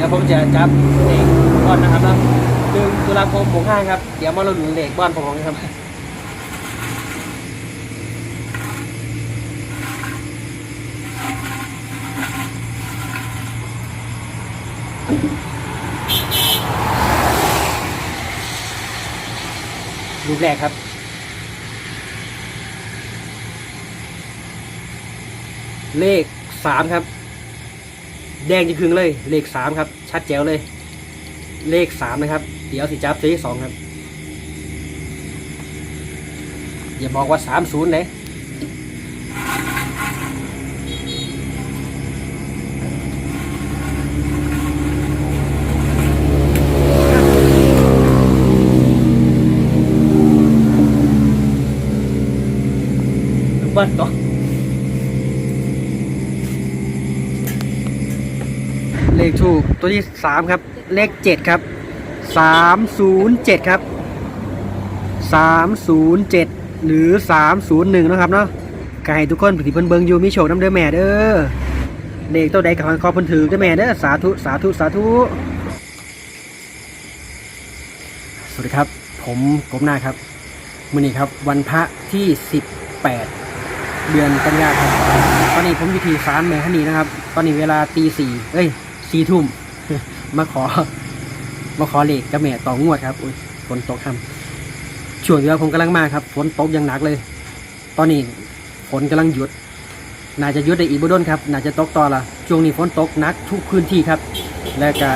ดี๋ยวผมจะจับเลขก่อนนะครับแล้วหนึ่งตุลาคมหกห้าครับ เดี๋ยวมาเราดูเลขบ้านผมครับรูปแรกครับ เลขสามครับ แดงจะครึ่งเลย เลขสามครับ ชัดแจ๋วเลย เลขสามนะครับ เดี๋ยวสิจับตัวที่สองครับ อย่าบอกว่าสามศูนย์เลยบ้านต่อ เลขถูกตัวที่สามครับ เลขเจ็ดครับสามศูนย์เจ็ดครับสามศูนย์เจ็ดหรือสามศูนย์หนึ่งนะครับเนาะก็ให้ทุกคนผีเพิ่นเบิงอยู่มีโชคน้ำเด้อแม่เด้อเลขตัวใดกับขอเพิ่นถือเด้อแม่เด้อสาธุสาธุสาธุสวัสดีครับ ผมกบหน้าครับมื้อนี้ครับวันพระที่สิบแปดเดือนกันยาครับ ตอนนี้ผมอยู่ที่ศาลแม่ฮันนีนะครับ ตอนนี้เวลาตีสี่เอ้ย สี่ทุ่ม มาขอ มาขอเลขกับแม่ต่องวดครับอุ้ยฝนตกครับช่วงเดียวผมกำลังมาครับฝนตกอย่างหนักเลย ตอนนี้ฝนกำลังหยุด น่าจะหยุดได้อีกบ่ดนครับ น่าจะตกต่อละช่วงนี้ฝนตกหนักทุกพื้นที่ครับ และก็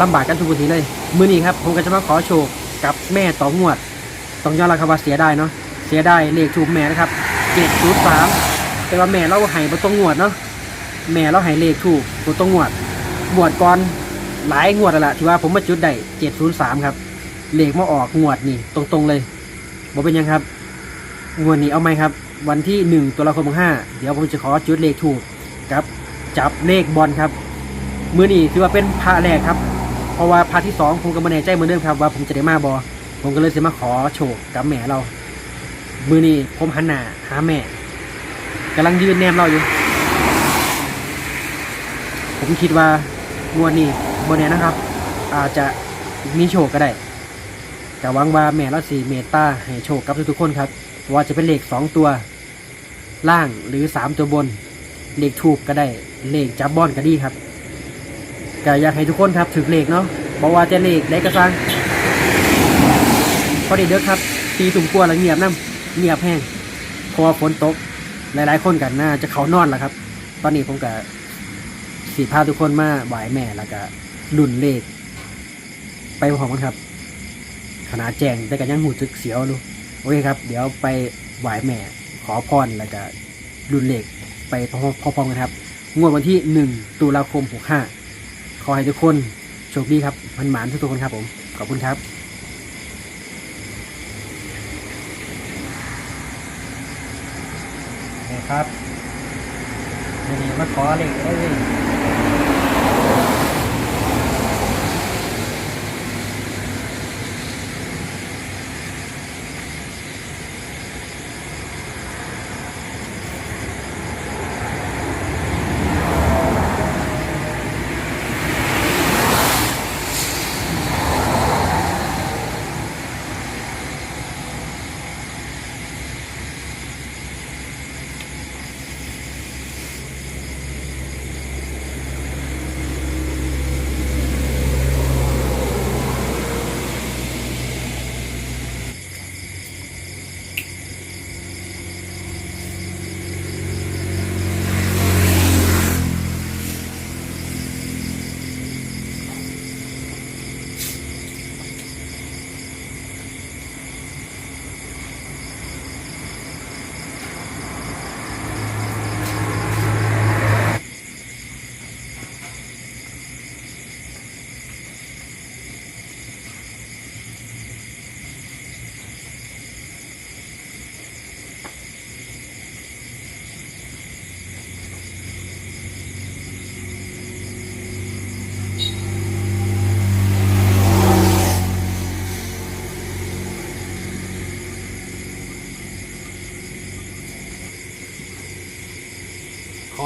ลำบากกันทุกพื้นที่เลย มื้อนี้ครับผมก็จะมาขอโชคกับแม่ต่องวด ต้องยอมรับครับว่าเสียไดายเนาะ เสียไดายเลขถูกแม่นะครับเจ็ดศูนย์สามแต่ว่าแม่เราให้บ่ต้องงวดเนาะ แม่เราให้เลขถูกบ่ต้องงวดงวดก่อนหลายงวดแล้วล่ะที่ว่าผมมาจุดได้เจ็ดศูนย์สามครับ เลขมาออกงวดนี่ตรงๆเลยบ่เป็นยังครับงวดนี้เอาไหมครับ วันที่หนึ่งตุลาคมห้าเดี๋ยวผมจะขอจุดเลขถูกครับ จับเลขบอลครับ มือนี้ถือว่าเป็นพระแรกครับ เพราะว่าพระที่สองผมก็ม่แน่ใจเหมือนเดิมครับ ว่าผมจะได้มาบอผมก็เลยจะมาขอโชคกับแม่เรา มือนี้ผมหันหน้าหาแม่กำลังยืนแนมเราอยู่ ผมคิดว่างวดนี้บนเนี้ยนะครับ อาจจะมีโชคก็ได้แต่วังว่าแม่ละสีเมตาให้โชคกับทุกๆคนครับ ว่าจะเป็นเลขสองตัวล่างหรือสามตัวบน เลขถูกก็ได้ เลขจับบอนก็ดีครับก็อยากให้ทุกคนครับถือเลขเนาะบอกว่าจะเลขได้กระซังพอดีเด้อครับตีตุ่มกลัวแล้วเงียบน้ำเงียบแห้งพราะว่าฝนตกหลายๆคนกันน่าจะเขานอนแล้วครับ ตอนนี้ผมกับ สีพาทุกคนมาไหวแม่แล้วก็ลุ่นเลข ไปพร้อมกันครับขนาดแจงแต่ก็ยังหูจึกเสียวดูโอเคครับ เดี๋ยวไปไหวแม่ ขอพรแล้วก็รุ่นเลขไปพร้อมๆกันครับ งวดวันที่หนึ่งตุลาคมหกห้าขอให้ทุกคนโชคดีครับมันหมานทุกคนครับผม ขอบคุณครับนี่ครับนี่มาขอเลขได้เลย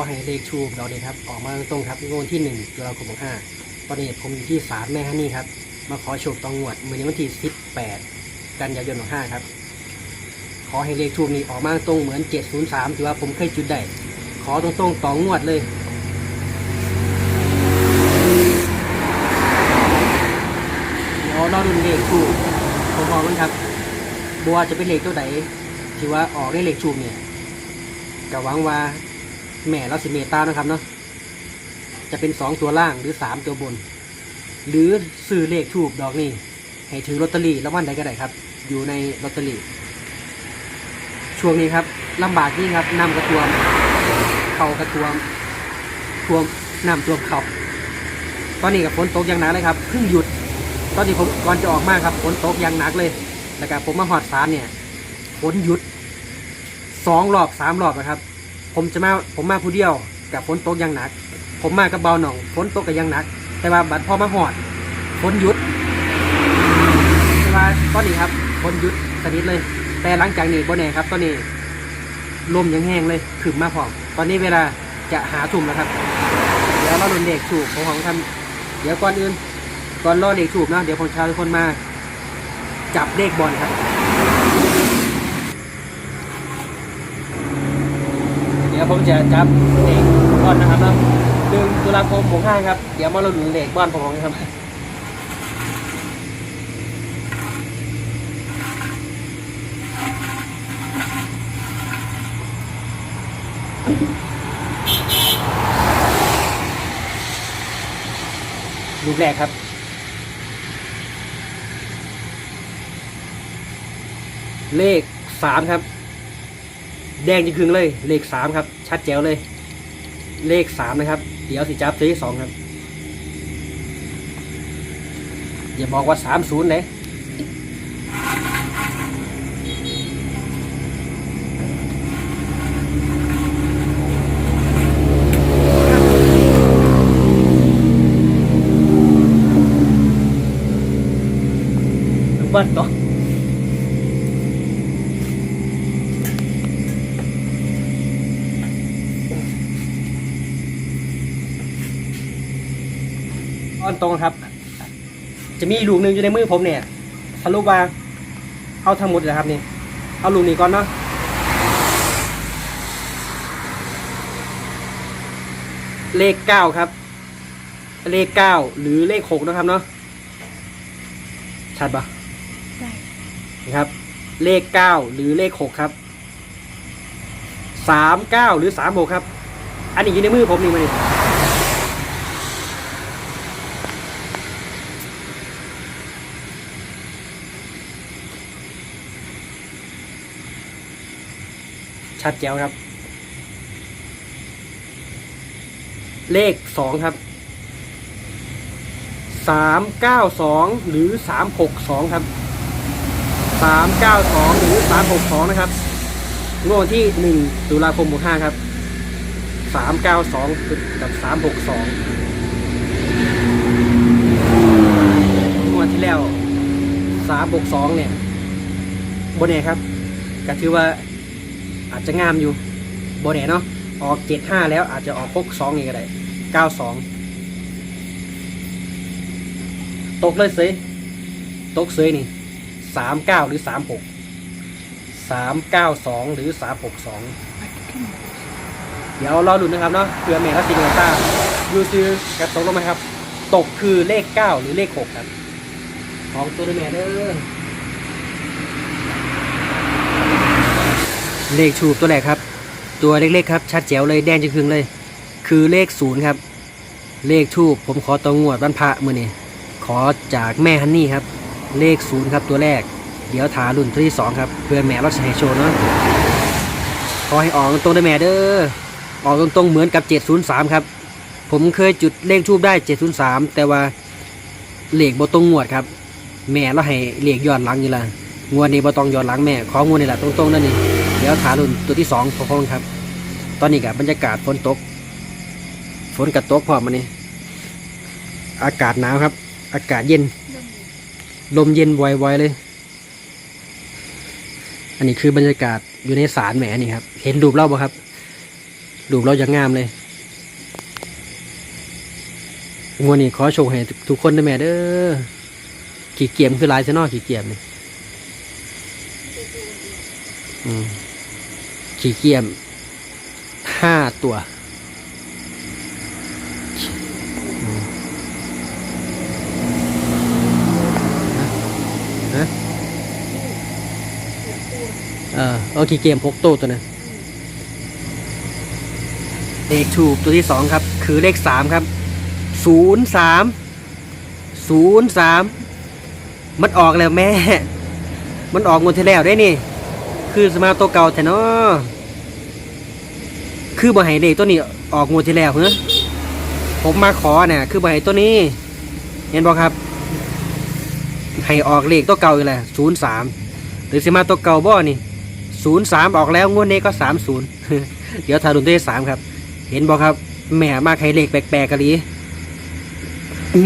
ให้เลขชูบเราเลยครับ ออกมาตรงครับงวดที่หนึ่งตุลาคมห้าตอนนี้ผมอยู่ที่ศาลแม่ฮันนี่ครับ มาขอโชคตองงวดเมื่อในวันที่สิบแปดกันยายนห้าครับ ขอให้เลขทูบนี้ออกมาตรงเหมือนเจ็ดศูนย์สามที่ว่าผมเคยจุดได้ขอตรงๆต่องวดเลยเดี๋ยวราดูเลขทูบผมบอกมันครับบัวจะเป็นเลขตัวไหนที่ว่าออกได้เลขทูบเนี่ยก็หวังว่า แม่เราสิเมตตานะครับเนาะจะเป็นสองตัวล่างหรือสามตัวบน หรือซื้อเลขทูบดอกนี้ให้ถือลอตเตอรี่แล้ววันใดก็ได้ครับ อยู่ในลอตเตอรี่ช่วงนี้ครับลำบากนี่ครับน้ำกระทวมเข่ากระทวมทวมน้ำทวมเข่าตอนนี้กับฝนตกอย่างหนักเลยครับเพิ่งหยุด ตอนนี้ผมก่อนจะออกมาครับฝนตกอย่างหนักเลยแล้วก็ผมมาหอดสารเนี่ยฝนหยุดสองรอบสามรอบนะครับ ผมจะมาผมมาผู้เดียวกับฝนตกอย่างหนัก ผมมากับเบาหน่องฝนตกกับยังหนัก แต่ว่าบัดพอมาหอดฝนหยุดแต่ว่าตอนนี้ครับฝนหยุดสนิทเลย แต่หลังจากนี้บ่แน่ครับ ตอนนี้ลมยังแห้งเลยขึ้นมาพร้อมตอนนี้เวลาจะหาทุ่มแล้วครับ เดี๋ยวเราลุนเด็กถูกของของท่านเดี๋ยวก่อนอื่นก่อนรอเด็กถูกนะเดี๋ยวผมชาวทุกคนมา จับเลขบอลครับ เดี๋ยว ผมจะจับเลขบอลนะครับแล้วหนึ่งตุลาคมหกห้าครับ เดี๋ยวมาลุ้นเลขบอลผมของครับรูปแรกครับเลขสามครับ แดงจริงคึงเลย เลขสามครับ ชัดแจ๋วเลย เลขสามนะครับ เดี๋ยวสิจับตัวที่สองครับ อย่าบอกว่าสามศูนย์เลยเบิ้ลต่อตอ รงครับ จะมีลูกหนึ่งอยู่ในมือผมเนี่ยสรุปว่าเอาทั้งหมดเลยครับนี่เอาลูกนี้ก่อนเนาะเลขเก้าครับ เลขเก้าหรือเลขหกนะครับเนาะชัดปะได้นะครับ เลขเก้าหรือเลขหกครับสามเก้าหรือสามหกครับ อันนี้อยู่ในมือผมนี่มาดิ ชัดแจ๋วครับ เลขสองครับสามเก้าสองหรือสามหกสองครับสามเก้าสองหรือสามหกสองนะครับงวดที่หนึ่งตุลาคมหกห้าครับสามเก้าสองกับสามหกสองงวดที่แล้วสามหกสองเนี่ยโบเน่ครับก็ถือว่า อาจจะงามอยู่โบเน่เนาะออกเจ็ดห้าแล้วอาจจะออกหกสองนี่ก็ได้เก้าสองตกเลยเสยตกเสยนี่สามเก้าหรือสามหกสามเก้าสองหรือสามหกสองเดี๋ยวรอดูนะครับเนาะเผื่อแม่รัสซิงต้ายูซื้อกระตกลงไหมครับ ตกคือเลขเก้าหรือเลขหกครับ ของตัวแม่เด้อ เลขชูบตัวแรกครับ ตัวเล็กๆครับ ชัดแจ๋วเลยแดงจะคึงเลย คือเลขศูนย์ครับ เลขทูบผมขอตองวดวันพระมือนี่ขอจากแม่ฮันนี่ครับ เลขศูนย์ครับตัวแรก เดี๋ยวถารุ่นตัวที่สองครับเพื่อแม่ราจะให้โชว์เนาะขอให้ออกตรงได้แม่เด้อออกตรงๆเหมือนกับ 703 ครับ ผมเคยจุดเลขทูบได้ 703 แต่ว่าเลขบ่ตรงงวดครับ แม่เราให้เลขย้อนหลังอยู่ละงวดนี้บ่ต้องย้อนหลังแม่ของวดนี่แหละตรงๆนั่นนี่ ดี๋ยวถารุ่นตัวที่สองพร้อมๆครับ ตอนนี้กับบรรยากาศฝนตก ฝนกัดตกพร้อมมานี่อากาศหนาวครับ อากาศเย็น ลมเย็นไวๆเลย อันนี้คือบรรยากาศอยู่ในศาลแหมนี่ครับ เห็นรูปเราบ่ครับรูปเราอย่างงามเลยงวนี้ขอโชว์ให้ทุกคนได้แม่เด้อ ขี่เกียมคือลายซะเนอขี่เกียมนี่อืม ขี่เกียมห้าตัว ฮะ เออเอาขี่เกียมพกโต้ตัวนั้นเลขถูกตัวที่สองครับ คือเลขสามครับศูนย์สามศูนย์สามมันออกแล้วแม่ มันออกงวดที่แล้วได้นี่ คือสมาตัวเก่าแต่เนาะคือบ่ให้เลขตัวนี้ออกงวดที่แล้วเหรอผมมาขอเนี่ยคือบ่ให้ตัวนี้ เห็นบ่ครับ ให้ออกเลขตัวเก่าอีกแหละศูนย์สามหรือสิมาตัวเก่าบ่นี่ศูนย์สามออกแล้วงวดนี้ก็สามศูนย์เดี๋ยวทารุนตัวที่สามครับ เห็นบ่ครับแหม่มาให้เลขแปลกๆกันลี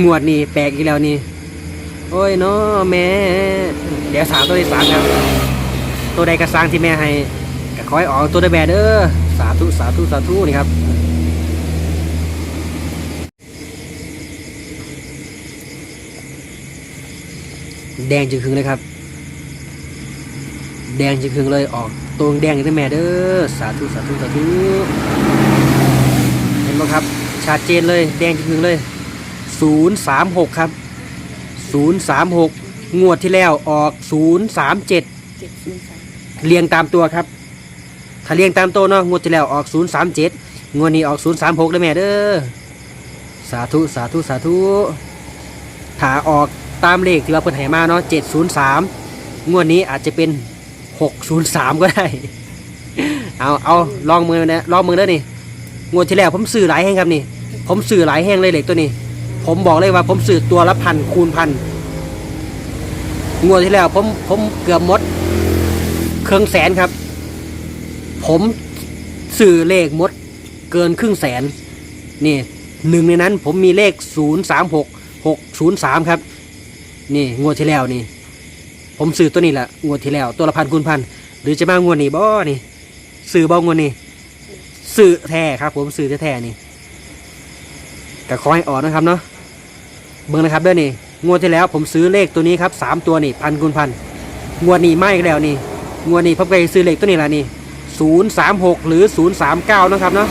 งวดนี้แปลกอีกแล้วนี่ โอ้ยเนาะแม่เดี๋ยวสามตัวที่สามครับ ตัวใดกระซังที่แม่ให้ก็ขอให้ออกตัวได้แบเด้อสาธุสาธุสาธุนี่ครับแดงจึงครึงเลยครับ แดงจึงครึงเลยออกตัวแดงได้แม่เด้อสาธุสาธุสาธุเห็นไหมครับชัดเจนเลยแดงจึงครึงเลยศูนย์สามหกครับศูนย์สามหกงวดที่แล้วออกศูนย์สามเจ็ด เจ็ดศูนย์สามเรียงตามตัวครับ ถ้าเรียงตามตัวเนาะงวดที่แล้วออกศูนย์สเจ็ดงวดนี้ออกศูนย์สามหกได้แม่เด้อ สาธุสาธุสาธุถ้าออกตามเลขที่ว่าเพิ่นให้มาเนาะเจ็ดศูนย์สามงวดนี้อาจจะเป็นหกศูนย์สามก็ได้ เอาเอาลองมือนะลองมือเด้อนี่ งวดที่แล้วผมซื้อหลายแห้งครับนี่ ผมซื้อหลายแห้งเลยเหล็กตัวนี้ ผมบอกเลยว่าผมซื้อตัวละพันคูณพันงวดที่แล้วผมผมเกือบหมด เครื่องแสนครับ ผมสื่อเลขมดเกินครึ่งแสน นี่หนึ่งในนั้นผมมีเลขศูนย์สามหกหกศูนย์สามครับ นี่งวดที่แล้วนี่ ผมซื้อตัวนี้แหละงวดที่แล้ว ตัวละพันคูณพันหรือจะมางวดนี้บ่นี่ซื้อบ่งวดนี้ซื้อแท้ครับ ผมซื้อแท้ๆนี่ก็ขอให้ออกนะครับเนาะเบิ่งนะครับเด้อนี่งวดที่แล้วผมซื้อเลขตัวนี้ครับสามตัวนี่พันคูณพันงวดนี้ไม่แล้วนี่ งวดนี้ผมก็จะซื้อเลขตัวนี้ละนี่ศูนย์สามหกหรือศูนย์สามเก้านะครับเนาะ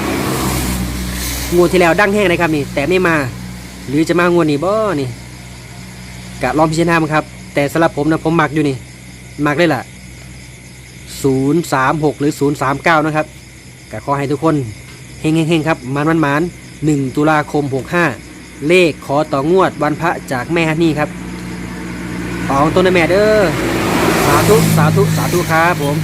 งวดที่แล้วดังแห้งเลยครับนี่ แต่ไม่มา หรือจะมางวดนี้บ่นี่กะลองพิจารณามั้งครับ แต่สำหรับผมนะผมมักอยู่นี่มักเลยล่ะศูนย์สามหกหรือศูนย์สามเก้านะครับกะขอให้ทุกคนเฮงเฮงๆๆครับมันมันมันหนึ่งตุลาคมหกห้าเลขขอต่องวดวันพระจากแม่ฮันนี่ครับของต้นแม่เด้อาธุ สาธุ สาธุครับผม